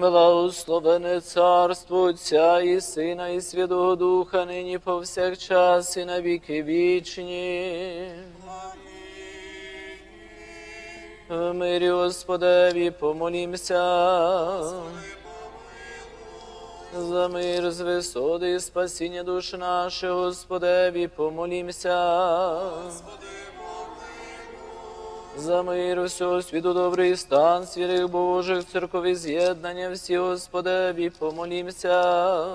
Благословене царство Отця і Сина, і Святого Духа, нині повсякчас, і на віки вічні. В мирі Господеві помолімся. За мир з висоти спасіння душ наших, Господеві, помолімся. За мир усього світу добрий стан, святих Божих, церкові з'єднання, всі Господеві, помолімся.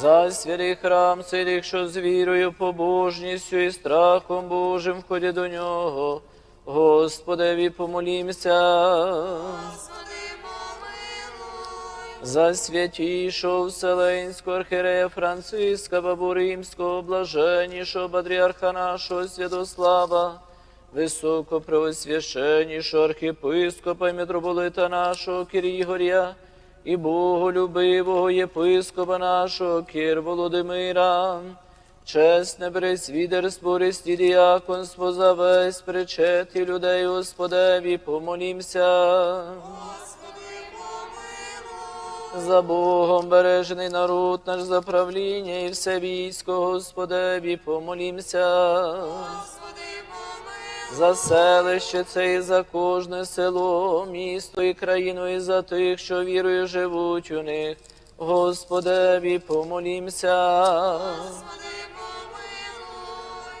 За святий храм, святих, що з вірою, побожністю і страхом Божим входять до нього. Господеві, помолімся. За святішого Вселенського архірея Франциска, Бабу Римського, блаженнішого патріарха нашого Святослава, високопреосвященнішого архіпископа і митрополита нашого Кирігоря, і боголюбивого єпископа нашого Кир Володимира, чесне пресвідерство, ресті діяконство за весь причет і людей Господеві, помолімся. За Богом бережений народ наш за правління і все військо, Господеві, помолімся. За селище це і за кожне село, місто і країну, і за тих, що вірою живуть у них. Господеві, помолімся.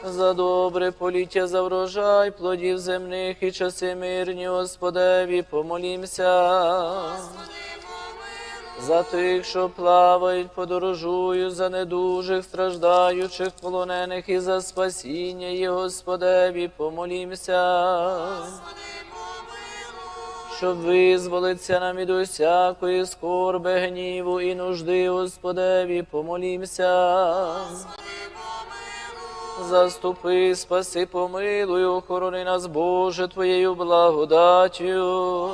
За добре поліття, за врожай, плодів земних і часи мирні, Господеві, помолімся. За тих, що плавають, подорожують, за недужих, страждаючих, полонених і за спасіння і Господеві, помолімся. Щоб визволиться нам від усякої скорби, гніву і нужди, Господеві, помолімся. Заступи, спаси, помилуй, охорони нас, Боже, Твоєю благодаттю.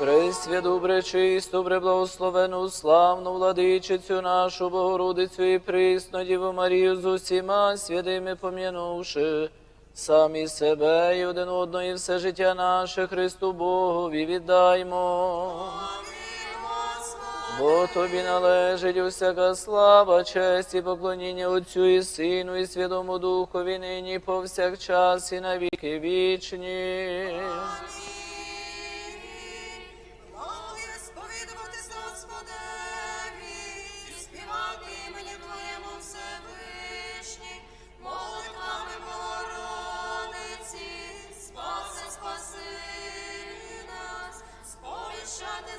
Пресвяту, пречисту, преблагословену, славну владичицю нашу Богородицю і присну Діву Марію з усіма святими пом'янувши, самі себе і один одного, і все життя наше Христу Богові віддаймо. Бо тобі належить усяка слава, честь і поклоніння Отцю і Сину, і Святому Духові нині повсякчас і на віки вічні. Молодий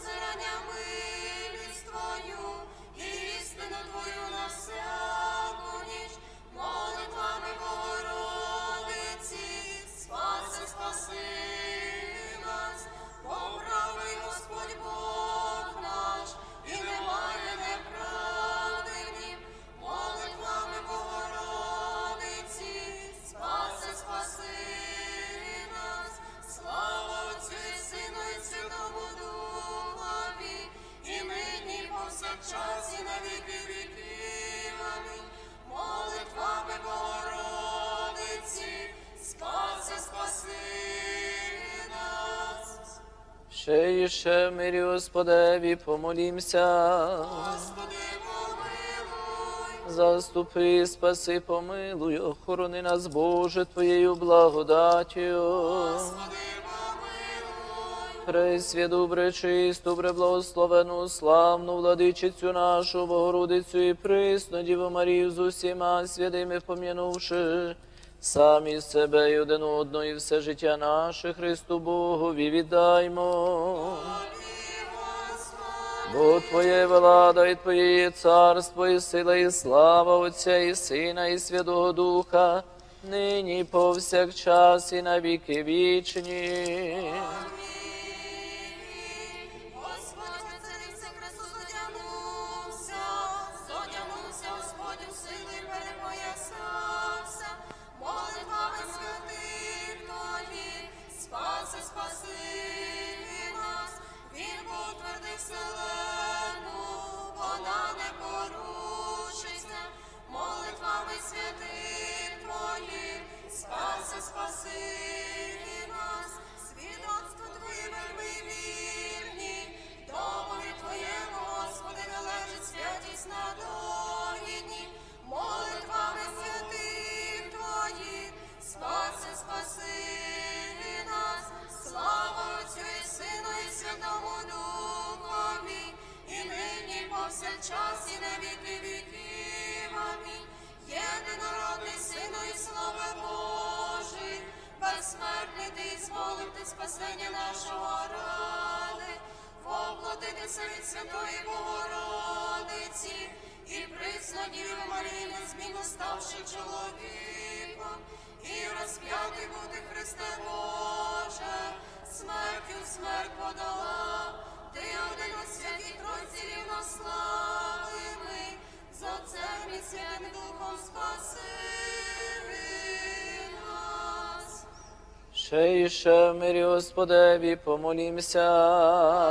сповіщати зарання милість Твою, і істину Твою на всяку Ще і ще в мирі Господеві помолімся. Господи, помилуй. Заступи, спаси, помилуй, охорони нас, Боже, Твоєю благодаттю. Господи. Пресвяту, пречисту, преблагословену, славну владичицю нашу, Богородицю і присну Діву Марію з усіма святими пом'янувши, самі себе і один одного, і все життя наше Христу Богові віддаймо. Бо Твоє влада і Твоє царство, і сила, і слава Отця, і Сина, і Святого Духа, нині повсякчас, і на віки вічні. Ти зволив ти спасення нашого ради, воплотитися від Святої Богородиці, і присно Діві Марії незмінно ставши чоловіком, і розп'ятий бути Христе Боже, смертю смерть подала, ти один у святій Тройці рівнославимий, з Отцем і Святим Духом спаси В мирі Господеві помолімся.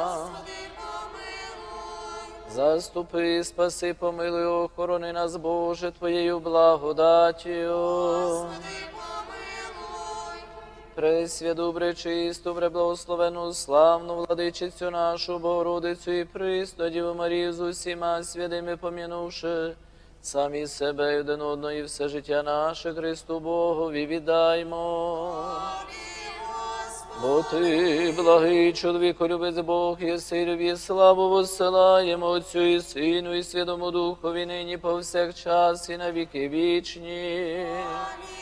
Господи, помилуй. Заступи, спаси, помилуй, охорони нас, Боже, Твоєю благодаттю. Господи, помилуй. Пресвяту, пречисту, преблагословену, славну владичицю нашу, Богородицю і Пресну Діву Марію з усіма святими пом'янувши, самі себе один одного і все життя наше Христу Богові віддаймо. Тобі. Бо ти, благий чоловіко, любець Бог, єси любі, славу воссилаємо Отцю і Сину, і Святому Духові нині повсякчас і на віки вічні. Амінь.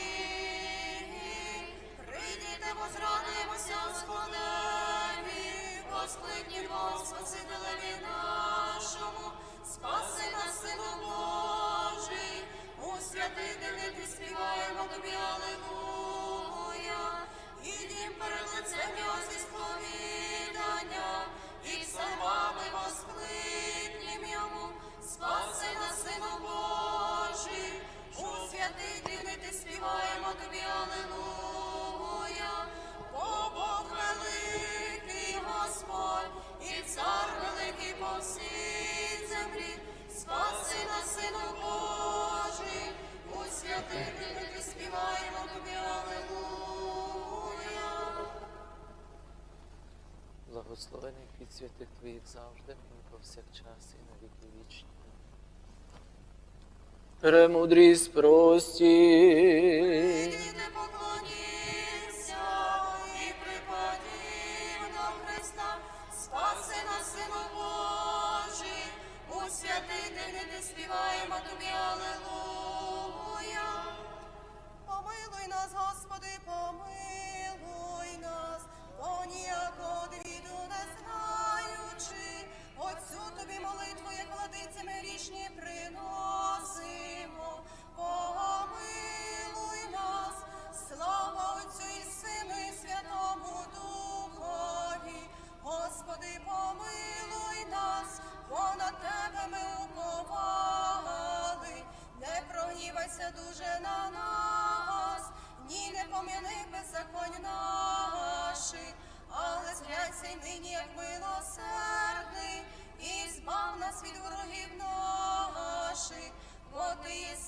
Прийдіте, возрадуємося, Господеві, воскликнімо, Спасителеві нашому, і Благословений від святих Твоїх завжди, і повсякчас, і на віки вічні. Премудрість прості. Святий день ти співаємо тобі, Аллилуйя. тобі молитву, як владиці ми річні приносимо, помилуй нас, слава Отцю і Сину, і Святому Духові, Господи, помилуй нас, понад тебе ми уповали, не прогнівайся дуже на нас, ні не пом'яни беззаконь наших, але зглянься й нині, як мило нас від ворогів наших, води. ти.